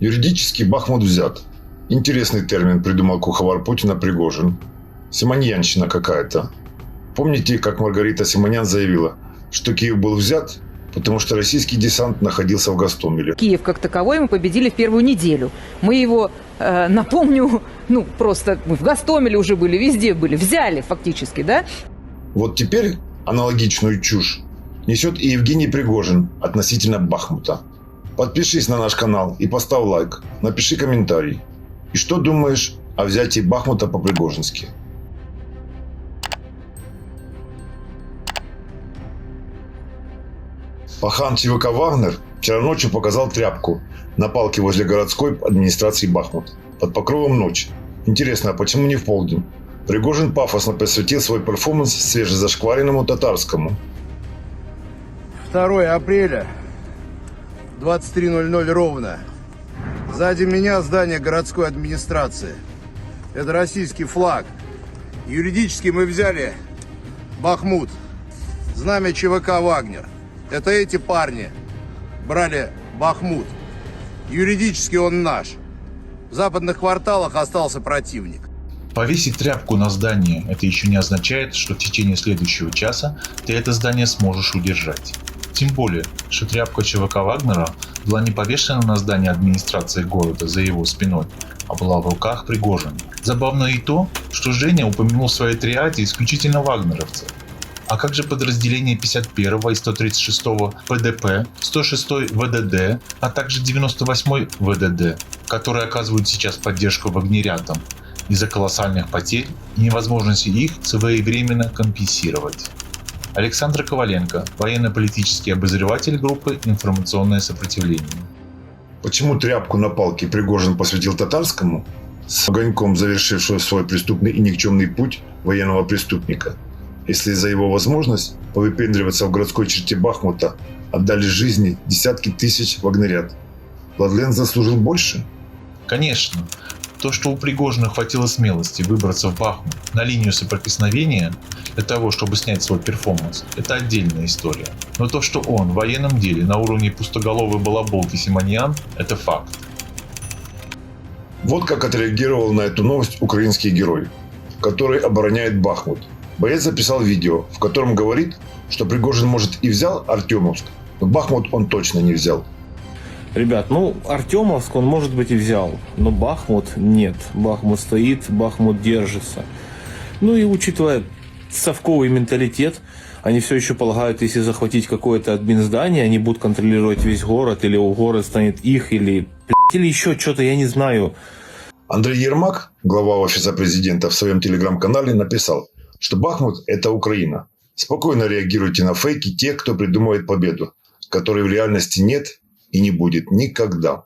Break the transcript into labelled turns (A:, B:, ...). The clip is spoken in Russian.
A: Юридически Бахмут взят. Интересный термин придумал куховар Путина Пригожин. Симоньянщина какая-то. Помните, как Маргарита Симонян заявила, что Киев был взят, потому что российский десант находился в Гастомеле.
B: Киев как таковой мы победили в первую неделю. Мы его, э, напомню, ну просто мы в Гастомеле уже были, везде были, взяли фактически, да?
A: Вот теперь аналогичную чушь несет и Евгений Пригожин относительно Бахмута. Подпишись на наш канал и поставь лайк, напиши комментарий. И что думаешь о взятии Бахмута по-пригожински? Пахан ЧВК «Вагнер» вчера ночью показал тряпку на палке возле городской администрации Бахмут под покровом ночи. Интересно, а почему не в полдень? Пригожин пафосно посвятил свой перформанс свежезашкваренному татарскому.
C: 2 апреля, 23.00 ровно. Сзади меня здание городской администрации. Это российский флаг. Юридически мы взяли Бахмут. Знамя ЧВК «Вагнер». Это эти парни брали Бахмут. Юридически он наш. В западных кварталах остался противник.
D: Повесить тряпку на здание – это еще не означает, что в течение следующего часа ты это здание сможешь удержать. Тем более, что тряпка ЧВК Вагнера была не повешена на здание администрации города за его спиной, а была в руках Пригожина. Забавно и то, что Женя упомянул в своей триаде исключительно вагнеровцев. А как же подразделения 51 и 136 ПДП, 106 ВДД, а также 98 ВДД, которые оказывают сейчас поддержку вагнерятам из-за колоссальных потерь и невозможности их своевременно компенсировать. Александр Коваленко, военно-политический обозреватель группы «Информационное сопротивление».
A: Почему тряпку на палке Пригожин посвятил татарскому, с огоньком завершившего свой преступный и никчемный путь военного преступника – если за его возможность повыпендриваться в городской черте Бахмута отдали жизни десятки тысяч вагнерят. Владлен заслужил больше?
D: Конечно. То, что у Пригожина хватило смелости выбраться в Бахмут на линию соприкосновения для того, чтобы снять свой перформанс, это отдельная история. Но то, что он в военном деле на уровне пустоголовой балаболки Симоньян, это факт.
A: Вот как отреагировал на эту новость украинский герой, который обороняет Бахмут – Боец записал видео, в котором говорит, что Пригожин может и взял Артемовск, но Бахмут он точно не взял.
E: Ребят, ну, Артемовск он, может быть, и взял, но Бахмут нет. Бахмут стоит, Бахмут держится. Ну и учитывая совковый менталитет, они все еще полагают, если захватить какое-то админздание, они будут контролировать весь город, или у город станет их, или, или еще что-то, я не знаю.
A: Андрей Ермак, глава офиса президента, в своем телеграм-канале написал – что Бахмут – это Украина. Спокойно реагируйте на фейки тех, кто придумывает победу, которой в реальности нет и не будет никогда.